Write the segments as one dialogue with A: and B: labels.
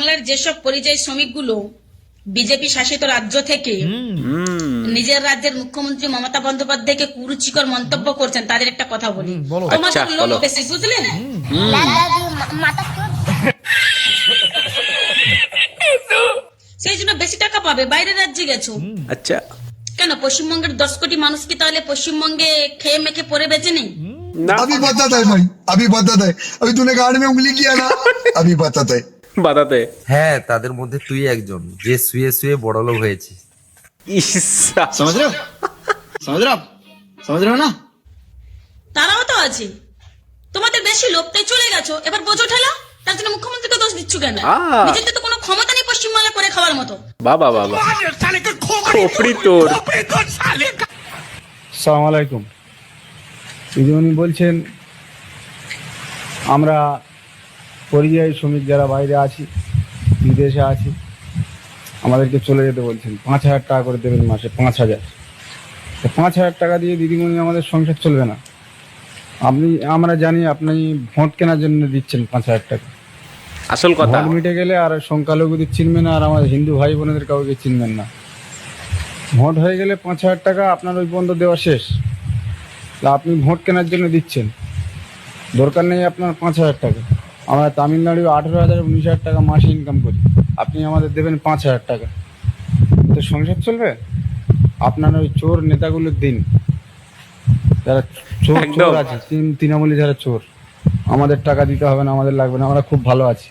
A: বাংলার যেসব পরিযায়ী শ্রমিকগুলো বিজেপি শাসিত রাজ্য থেকে নিজের রাজ্যের মুখ্যমন্ত্রী মমতা বন্দ্যোপাধ্যায়কে কুরুচিকর মন্তব্য করছেন তাদের একটা কথা বলি তোমাদের
B: আচ্ছা,
A: লোক
B: বলো।
A: বেশি বুঝলেন সেই জন্য বেশি টাকা পাবে বাইরের রাজ্যে গেছো
B: আচ্ছা
A: কেন পশ্চিমবঙ্গের দশ কোটি মানুষ কি তাহলে পশ্চিমবঙ্গে খেয়ে মেখে পরে বেঁচে নেই
B: না
C: अभी बताता है भाई अभी बताता है अभी तूने गाड़ में उंगली किया ना अभी बताता है
B: বাদাতে
D: হ্যাঁ তাদের মধ্যে তুই একজন যে শুয়ে শুয়ে
E: বড় লোক হয়েছে না?
A: তারাও তো আছে। তোমাদের বেশি চলে গেছো। এবার বোঝো ঠেলা তার জন্য মুখ্যমন্ত্রীকে দোষ দিচ্ছ কেন? নিজেদের তো কোনো ক্ষমতা নেই পশ্চিমবাংলা করে খাওয়ার মতো।
B: বাবা বাবা। খোপড়ি তোর।
F: সালাম আলাইকুম। বলছেন আমরা পরিযায়ী শ্রমিক যারা বাইরে আছি বিদেশে আছি আমাদেরকে চলে যেতে বলছেন। পাঁচ হাজার টাকা করে দেবেন মাসে পাঁচ হাজার। তো পাঁচ হাজার টাকা দিয়ে দিদিমণি আমাদের সংসার চলবে না। আপনি আমরা জানি আপনি ভোট কেনার জন্য দিচ্ছেন পাঁচ হাজার টাকা।
B: আসল কথা
F: ভোট মিটে গেলে আর সংখ্যালঘুদের চিনবেন আর আমাদের হিন্দু ভাই বোনেদের কাউকে চিনবেন না। ভোট হয়ে গেলে পাঁচ হাজার টাকা আপনার ওই বন্ধ দেওয়া শেষ। তা আপনি ভোট কেনার জন্য দিচ্ছেন। দরকার নেই আপনার পাঁচ হাজার টাকা। আমরা তামিলনাড়ু আঠেরো হাজার উনিশ হাজার টাকা মাসে ইনকাম করি। আপনি আমাদের দেবেন পাঁচ হাজার টাকা। তো সংসার চলবে? আপনার ওই চোর নেতাগুলোর দিন। যারা চোর চোর আছে তৃণ- তৃণমূলী যারা চোর আমাদের টাকা দিতে হবে না আমাদের লাগবে না আমরা খুব ভালো আছি।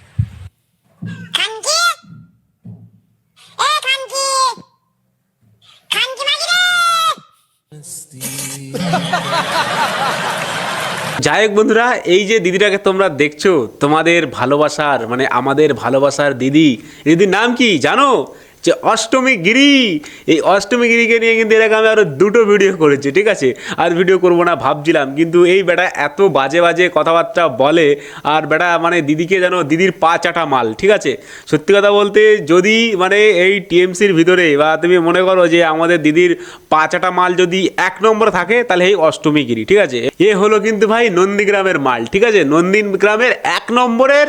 B: যাই হোক বন্ধুরা, এই যে দিদিটাকে তোমরা দেখছ, তোমাদের ভালোবাসার মানে আমাদের ভালোবাসার দিদি দিদির নাম কি জানো? যে অষ্টমী গিরি। এই অষ্টমী গিরিকে নিয়ে কিন্তু এর আগে আমি আরও দুটো ভিডিও করেছি, ঠিক আছে? আর ভিডিও করব না, ভাবছিলাম। কিন্তু এই বেটা এত বাজে বাজে কথাবার্তা বলে, আর বেটা মানে দিদিকে যেন দিদির পা চাটা মাল, ঠিক আছে? সত্যি কথা বলতে যদি মানে এই টিএমসির ভিতরে বা তুমি মনে করো যে আমাদের দিদির পা চাটা মাল যদি এক নম্বর থাকে, তাহলে এই অষ্টমী গিরি, ঠিক আছে? এ হলো কিন্তু ভাই নন্দীগ্রামের মাল, ঠিক আছে? নন্দীগ্রামের এক নম্বরের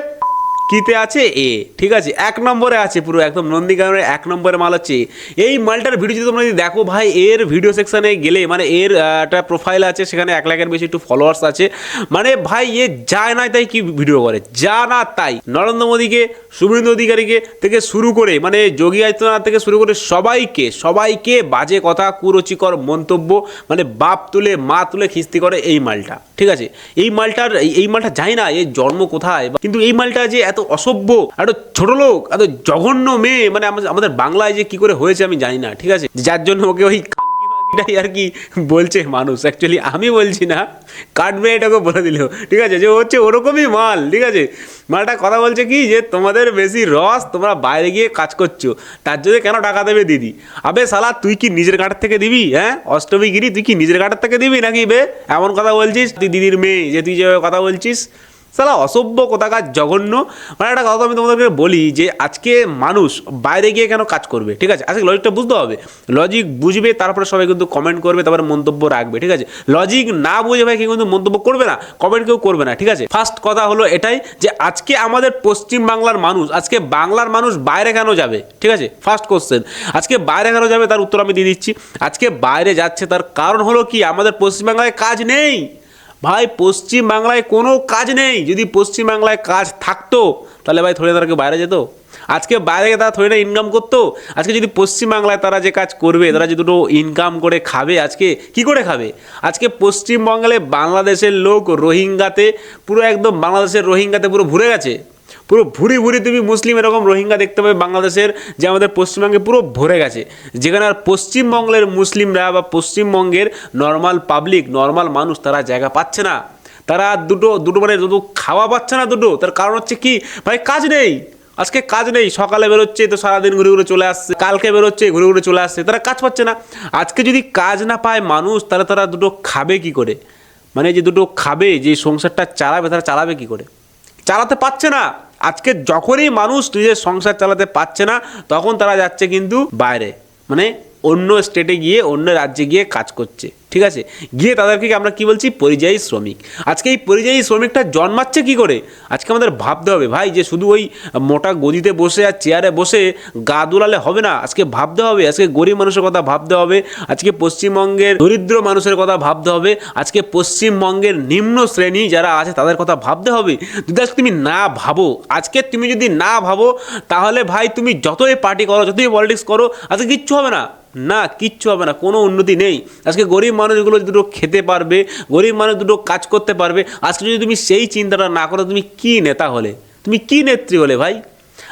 B: কিতে আছে? এ। ঠিক আছে, এক নম্বরে আছে পুরো একদম নন্দীগ্রামের এক নম্বরে মাল হচ্ছে। এই মালটার ভিডিও যদি তোমরা যদি দেখো ভাই, এর ভিডিও সেকশানে গেলে মানে এর একটা প্রোফাইল আছে, সেখানে এক লাখের বেশি একটু ফলোয়ার্স আছে। মানে ভাই, এ যায় না তাই কি ভিডিও করে? যা না তাই। নরেন্দ্র মোদীকে, শুভেন্দু অধিকারীকে থেকে শুরু করে মানে যোগী আদিত্যনাথ থেকে শুরু করে সবাইকে সবাইকে বাজে কথা, কুরুচিকর মন্তব্য মানে বাপ তুলে, মা তুলে খিস্তি করে এই মালটা। ঠিক আছে? এই মালটার এই মালটা যায় না, এর জন্ম কোথায়? কিন্তু এই মালটা যে এত অসভ্য এত ছোট লোক এত জঘন্য মেয়ে মানে আমাদের- বাংলায় যে কি করে হয়েছে আমি জানি না, ঠিক আছে? যার জন্য ওকে ওই মাকিটাই আর কি বলছে মানুষ। অ্যাকচুয়ালি আমি বলছি না কাটবে এটাকে বলে দিল, ঠিক আছে? যে হচ্ছে ওরকমই মাল, ঠিক আছে? মালটা কথা বলছে কি যে, তোমাদের বেশি রস, তোমরা বাইরে গিয়ে কাজ করছ, তার জন্য কেন টাকা দেবে দিদি? আবে সালা তুই কি নিজের কাঠের থেকে দিবি হ্যাঁ? অষ্টমী গিরি, তুই কি নিজের কাঠের থেকে দিবি নাকি বে? এমন কথা বলছিস, তুই দিদির মেয়ে, যে তুই যেভাবে কথা বলছিস সালা অসভ্য, কোথাকার, জঘন্য। মানে একটা কথা আমি তোমাদেরকে বলি যে, আজকে মানুষ বাইরে গিয়ে কেন কাজ করবে? ঠিক আছে? আজকে লজিকটা বুঝতে হবে। লজিক বুঝবে, তারপরে সবাই কিন্তু কমেন্ট করবে, তারপরে মন্তব্য রাখবে, ঠিক আছে? লজিক না বুঝে ভাই কেউ কিন্তু মন্তব্য করবে না কমেন্ট কেউ করবে না, ঠিক আছে? ফার্স্ট কথা হলো এটাই যে, আজকে আমাদের পশ্চিম বাংলার মানুষ, আজকে বাংলার মানুষ বাইরে কেন যাবে? ঠিক আছে? ফার্স্ট কোশ্চেন আজকে বাইরে কেন যাবে? তার উত্তর আমি দিয়ে দিচ্ছি। আজকে বাইরে যাচ্ছে, তার কারণ হলো কি? আমাদের পশ্চিমবাংলায় কাজ নেই। ভাই পশ্চিম বাংলায় কোনো কাজ নেই। যদি পশ্চিম বাংলায় কাজ থাকতো, তাহলে ভাই থোড়ে তারা বাইরে যেত। আজকে বাইরে তারা থোড়ে ইনকাম করতো। আজকে যদি পশ্চিম বাংলায় তারা যে কাজ করবে, তারা যে দুটো ইনকাম করে খাবে আজকে, কি করে খাবে? আজকে পশ্চিমবঙ্গে বাংলাদেশের লোক রোহিঙ্গাতে পুরো একদম বাংলাদেশের রোহিঙ্গাতে পুরো ভরে গেছে। পুরো ভুরি ভুরি তুমি মুসলিম এরকম রোহিঙ্গা দেখতে পাবে বাংলাদেশের, যে আমাদের পশ্চিমবঙ্গে পুরো ভরে গেছে। যেখানে আর পশ্চিমবঙ্গের মুসলিমরা বা পশ্চিমবঙ্গের নর্মাল পাবলিক নর্মাল মানুষ তারা জায়গা পাচ্ছে না। তারা দুটো দুটো মানে দুটো খাওয়া পাচ্ছে না দুটো। তার কারণ হচ্ছে কি? ভাই, কাজ নেই। আজকে কাজ নেই। সকালে বেরোচ্ছে, তো সারাদিন ঘুরে ঘুরে চলে আসছে। কালকে বেরোচ্ছে, ঘুরে ঘুরে চলে আসছে। তারা কাজ পাচ্ছে না। আজকে যদি কাজ না পায় মানুষ, তাহলে তারা দুটো খাবে কি করে? মানে যে দুটো খাবে, যে সংসারটা চালাবে, তারা চালাবে কি করে? চালাতে পারছে না। আজকে যখনই মানুষ নিজের সংসার চালাতে পারছে না, তখন তারা যাচ্ছে কিন্তু বাইরে। মানে অন্য স্টেটে গিয়ে, অন্য রাজ্যে গিয়ে কাজ করছে। ঠিক আছে? গিয়ে তাদেরকে আমরা কি বলছি? পরিযায়ী শ্রমিক। আজকে এই পরিযায়ী শ্রমিকটা জন্মাচ্ছে কি করে? আজকে আমাদের ভাবতে হবে, ভাই, যে শুধু ওই মোটা গদিতে বসে আর চেয়ারে বসে গা দুলালে হবে না, আজকে ভাবতে হবে, আজকে গরিব মানুষের কথা ভাবতে হবে, আজকে পশ্চিমবঙ্গের দরিদ্র মানুষের কথা ভাবতে হবে, আজকে পশ্চিমবঙ্গের নিম্ন শ্রেণি যারা আছে তাদের কথা ভাবতে হবে। যদি আজকে তুমি না ভাবো, আজকে তুমি যদি না ভাবো, তাহলে ভাই তুমি যতই পার্টি করো, যতই পলিটিক্স করো, আজকে কিচ্ছু হবে না। না, কিচ্ছু হবে না, কোনো উন্নতি নেই। আজকে গরিব মানুষগুলো দুটো খেতে পারবে, গরিব মানুষ দুটো কাজ করতে পারবে, আজকে যদি তুমি সেই চিন্তাটা না করো, তুমি কি নেতা হলে? তুমি কি নেত্রী হলে ভাই?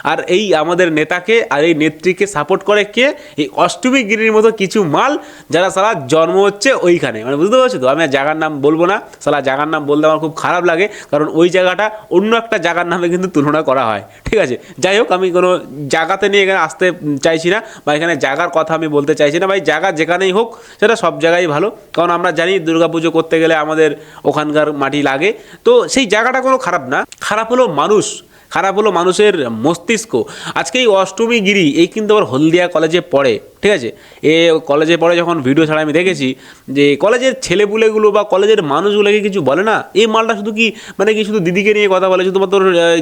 B: আর এই আমাদের নেতাকে আর এই নেত্রীকে সাপোর্ট করে কে? এই অষ্টমী গিরির মতো কিছু মাল যারা সারা জন্ম হচ্ছে ওইখানে। মানে বুঝতে পারছ তো? আমি জায়গার নাম বলব না। সালা জায়গার নাম বলতে আমার খুব খারাপ লাগে। কারণ ওই জায়গাটা অন্য একটা জায়গার নামে কিন্তু তুলনা করা হয়। ঠিক আছে? যাই হোক, আমি কোনো জায়গাতে নিয়ে এখানে আসতে চাইছি না বা এখানে জায়গার কথা আমি বলতে চাইছি না। ভাই জায়গা যেখানেই হোক, সেটা সব জায়গায় ভালো। কারণ আমরা জানি দুর্গাপুজো করতে গেলে আমাদের ওখানকার মাটি লাগে। তো সেই জায়গাটা কোনো খারাপ না। খারাপ হলো মানুষ। খারাপ হলো মানুষের মস্তিষ্ক। আজকে এই অষ্টমী গিরি, এই কিন্তু আবার হলদিয়া কলেজে পড়ে, ঠিক আছে? এ কলেজে পড়ে যখন ভিডিও ছাড়া আমি দেখেছি যে কলেজের ছেলেপুলেগুলো বা কলেজের মানুষগুলোকে কিছু বলে না? এই মালটা শুধু কি মানে কি শুধু দিদিকে নিয়ে কথা বলে, শুধুমাত্র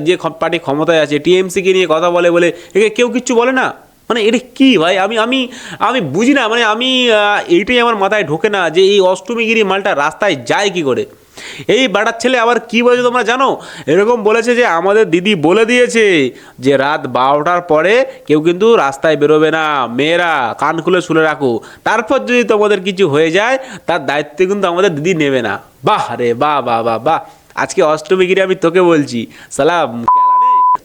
B: যে পার্টি ক্ষমতায় আছে, টিএমসিকে নিয়ে কথা বলে বলে, একে কেউ কিচ্ছু বলে না? মানে এটা কী ভাই? আমি আমি আমি বুঝি না মানে আমি এইটাই আমার মাথায় ঢোকে না যে এই অষ্টমীগিরি মালটা রাস্তায় যায় কি করে? এই বাটার ছেলে আবার কি বলেছে তোমরা জানো? এরকম বলেছে যে আমাদের দিদি বলে দিয়েছে যে রাত বারোটার পরে কেউ কিন্তু রাস্তায় বেরোবে না। মেয়েরা, কান খুলে শুনে রাখো। তারপর যদি তোমাদের কিছু হয়ে যায়, তার দায়িত্ব কিন্তু আমাদের দিদি নেবে না। বাহ রে, বাহ বাহ বাহ বাহ। আজকে অষ্টমীগিরি আমি তোকে বলছি সালাম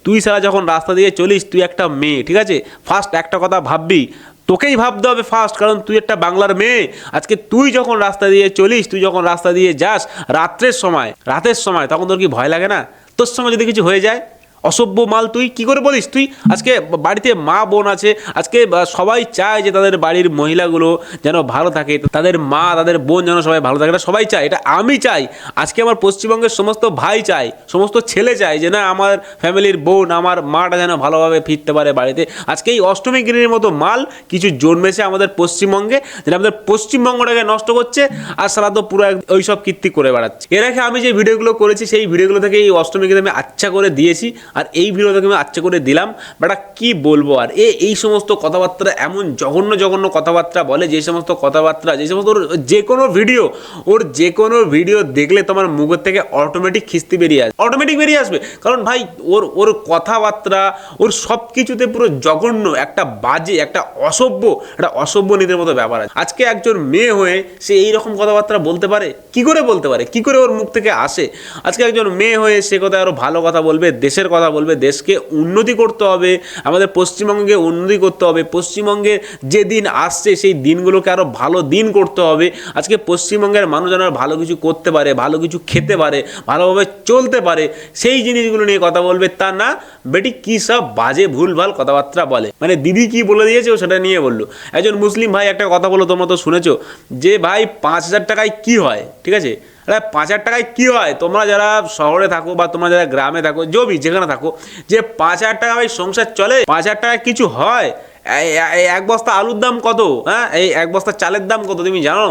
B: তুই সারা যখন রাস্তা দিয়ে চলিস, তুই একটা মেয়ে, ঠিক আছে? ফার্স্ট একটা কথা ভাববি তোকেই ভাবতে হবে ফার্স্ট কারণ তুই একটা বাংলার মেয়ে। আজকে তুই যখন রাস্তা দিয়ে চলিস, তুই যখন রাস্তা দিয়ে যাস, রাত্রের সময়, রাতের সময়, তখন তোর কি ভয় লাগে না? তোর সঙ্গে যদি কিছু হয়ে যায় অসভ্য মাল তুই কি করে বলিস? তুই আজকে বাড়িতে মা বোন আছে, আজকে সবাই চায় যে তাদের বাড়ির মহিলাগুলো যেন ভালো থাকে, তাদের মা, তাদের বোন যেন সবাই ভালো থাকে, এটা সবাই চায়, এটা আমি চাই। আজকে আমার পশ্চিমবঙ্গের সমস্ত ভাই চায়, সমস্ত ছেলে চায় যে না, আমার ফ্যামিলির বোন, আমার মাটা যেন ভালোভাবে ফিরতে পারে বাড়িতে। আজকে এই অষ্টমী গিরির মতো মাল কিছু জন্মেছে আমাদের পশ্চিমবঙ্গে, যেটা আমাদের পশ্চিমবঙ্গটাকে নষ্ট করছে, আর সারা তো পুরো ওইসব কীর্তি করে বেড়াচ্ছে। এর আগে আমি যে ভিডিওগুলো করেছি, সেই ভিডিওগুলো থেকে এই অষ্টমী গীত আমি আচ্ছা করে দিয়েছি। আর এই ভিডিও থেকে আমি আচ্ছা করে দিলাম। বাট কি বলব আর? এ, এই সমস্ত কথাবার্তা, এমন জঘন্য জঘন্য কথাবার্তা বলে যে সমস্ত কথাবার্তা, যে সমস্ত ওর যে কোনো ভিডিও, ওর যে কোনো ভিডিও দেখলে তোমার মুখের থেকে অটোমেটিক খিস্তি বেরিয়ে আসবে। অটোমেটিক বেরিয়ে আসবে। কারণ ভাই, ওর ওর কথাবার্তা, ওর সব কিছুতে পুরো জঘন্য, একটা বাজে, একটা অসভ্য একটা অসভ্য নীতির মতো ব্যাপার আছে। আজকে একজন মেয়ে হয়ে সে এই রকম কথাবার্তা বলতে পারে? কি করে বলতে পারে? কি করে ওর মুখ থেকে আসে? আজকে একজন মেয়ে হয়ে সে কথা আরও ভালো কথা বলবে, দেশের কথা বলবে, দেশকে উন্নতি করতে হবে, আমাদের পশ্চিমবঙ্গে উন্নতি করতে হবে। পশ্চিমবঙ্গে যে দিন আসছে, সেই দিনগুলোকে আরও ভালো দিন করতে হবে। আজকে পশ্চিমবঙ্গের মানুষ যেন ভালো কিছু করতে পারে, ভালো কিছু খেতে পারে, ভালোভাবে চলতে পারে, সেই জিনিসগুলো নিয়ে কথা বলবে। তা না, বেটি কি সব বাজে ভুলভাল কথাবার্তা বলে? মানে দিদি কি বলে দিয়েছে সেটা নিয়ে বলল। একজন মুসলিম ভাই একটা কথা বলো তোমরা তো শুনেছো, যে ভাই পাঁচ হাজার টাকায় কি হয়? ঠিক আছে? পাঁচ হাজার টাকায় কী হয়? তোমরা যারা শহরে থাকো বা তোমরা যারা গ্রামে থাকো, জমি যেখানে থাকো, যে পাঁচ হাজার টাকা ভাই সংসার চলে, পাঁচ হাজার টাকায় কিছু হয়? এক বস্তা আলুর দাম কত? হ্যাঁ এই এক বস্তা চালের দাম কত তুমি জানো?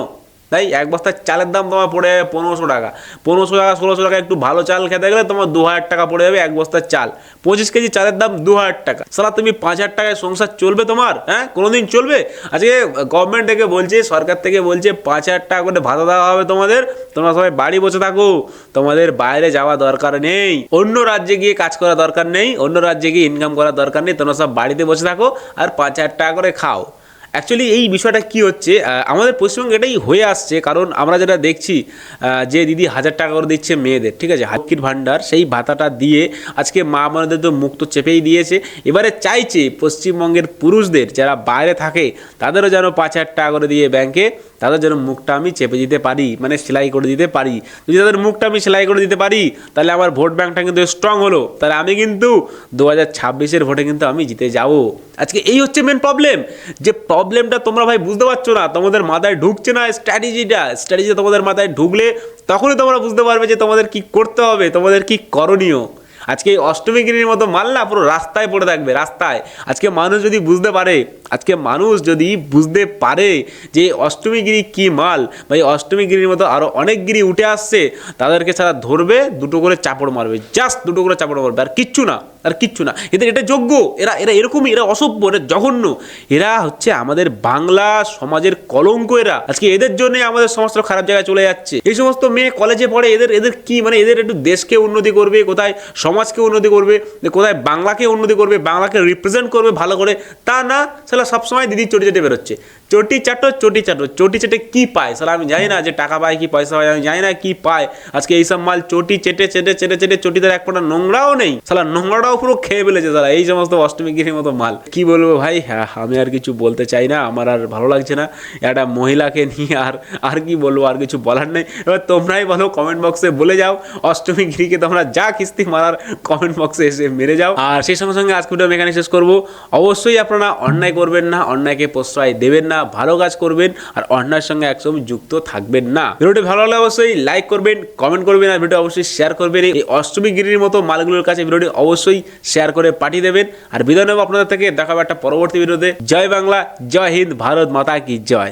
B: তাই এক বস্তার চালের দাম তোমার পড়ে যাবে পনেরোশো টাকা। পনেরোশো টাকা, ষোলোশো টাকা একটু ভালো চাল খেতে গেলে তোমার দু হাজার টাকা পড়ে যাবে এক বস্তার চাল। পঁচিশ কেজি চালের দাম দু হাজার টাকা। সারা তুমি পাঁচ হাজার টাকায় সংসার চলবে তোমার হ্যাঁ? কোনোদিন চলবে? আজকে গভর্নমেন্ট থেকে বলছে, সরকার থেকে বলছে পাঁচ হাজার টাকা করে ভাতা দেওয়া হবে তোমাদের। তোমরা সবাই বাড়ি বসে থাকো। তোমাদের বাইরে যাওয়া দরকার নেই। অন্য রাজ্যে গিয়ে কাজ করা দরকার নেই। অন্য রাজ্যে গিয়ে ইনকাম করার দরকার নেই। তোমরা সব বাড়িতে বসে থাকো আর পাঁচ হাজার টাকা করে খাও। অ্যাকচুয়ালি এই বিষয়টা কি হচ্ছে আমাদের পশ্চিমবঙ্গে এটাই হয়ে আসছে, কারণ আমরা যেটা দেখছি যে দিদি হাজার টাকা করে দিচ্ছে মেয়েদের, ঠিক আছে? হাক্কির ভাণ্ডার, সেই ভাতাটা দিয়ে আজকে মা আমাদের তো মুক্ত চেপেই দিয়েছে। এবারে চাইছে পশ্চিমবঙ্গের পুরুষদের, যারা বাইরে থাকে, তাদেরও যেন পাঁচ হাজার টাকা করে দিয়ে ব্যাংকে তাদের যেন মুখটা আমি চেপে দিতে পারি মানে সেলাই করে দিতে পারি। যদি তাদের মুখটা আমি সেলাই করে দিতে পারি, তাহলে আমার ভোট ব্যাংকটা কিন্তু স্ট্রং হলো। তাহলে আমি কিন্তু দু হাজার ছাব্বিশের ভোটে কিন্তু আমি জিতে যাব। আজকে এই হচ্ছে মেন প্রবলেম যে প্রবলেমটা তোমরা ভাই বুঝতে পারছ না, তোমাদের মাথায় ঢুকছে না স্ট্র্যাটেজিটা স্ট্র্যাটেজি তোমাদের মাথায় ঢুকলে তখনই তোমরা বুঝতে পারবে যে তোমাদের কি করতে হবে, তোমাদের কি করণীয়। আজকে অষ্টমী গিরির মতো মাল না পুরো রাস্তায় পড়ে থাকবে, রাস্তায়। আজকে মানুষ যদি বুঝতে পারে, আজকে মানুষ যদি বুঝতে পারে যে এই অষ্টমী গিরি কি মাল বা এই অষ্টমী গিরির মতো আরও অনেক গিরি উঠে আসছে, তাদেরকে ছাড়া ধরবে, দুটো করে চাপড় মারবে, জাস্ট দুটো করে চাপড় মারবে, আর কিচ্ছু না, আর কিচ্ছু না। এদের এটা যোগ্য, এরা এরা এরকমই, এরা অসভ্য, এরা জঘন্য। এরা হচ্ছে আমাদের বাংলা সমাজের কলঙ্ক এরা। আজকে এদের জন্য আমাদের সমস্ত খারাপ জায়গায় চলে যাচ্ছে। এই সমস্ত মেয়ে কলেজে পড়ে, এদের এদের কি মানে এদের একটু দেশকে উন্নতি করবে, কোথায় সমাজকে উন্নতি করবে, যে কোথায় বাংলাকে উন্নতি করবে, বাংলাকে রিপ্রেজেন্ট করবে ভালো করে, তা না, সেটা সবসময় দিদির চেটে বেরোচ্ছে। চটি চাটো চটি চাটো। চটি চেটে কি পায়? সেটা আমি জানি না যে টাকা পায়, কি পয়সা পায়, আমি জানি না কি পায়। আজকে এইসব মাল চটি চেটে চেটে চেটে চেটে চটিদের এক ফোঁটা নোংরাও নেই। সালা, নোংরাটাও পুরো খেয়ে ফেলেছে সালা। এই সমস্ত অষ্টমী গিরির মতো মাল। কি বলব ভাই? হ্যাঁ আমি আর কিছু বলতে চাই না। আমার আর ভালো লাগছে না। একটা মহিলাকে নিয়ে আর আর কি বলব, আর কিছু বলার নেই। এবার তোমরাই বলো কমেন্ট বক্সে বলে যাও। অষ্টমী গিরিকে তোমরা যা কিস্তি মারার কমেন্ট বক্সে এসে মেরে যাও। আর সেই সঙ্গে সঙ্গে আজকে ভিডিও এখানে শেষ করব। অবশ্যই আপনারা অন্যায় করবেন না, অন্যায়কে প্রশ্রয় দেবেন না। ভালো কাজ করবেন আর অন্যার সঙ্গে একসঙ্গে যুক্ত থাকবেন না। ভিডিওটি ভালো লাগলে অবশ্যই লাইক করবেন কমেন্ট করবেন আর ভিডিও অবশ্যই শেয়ার করবেন। এই অষ্টমী গিরির মতো মালগুলোর কাছে ভিডিওটি অবশ্যই শেয়ার করে পাঠিয়ে দেবেন। আর বিদায় নেব আপনাদের থেকে, দেখাবো একটা পরবর্তী ভিডিওতে। জয় বাংলা, জয় হিন্দ, ভারত মাতা কি জয়।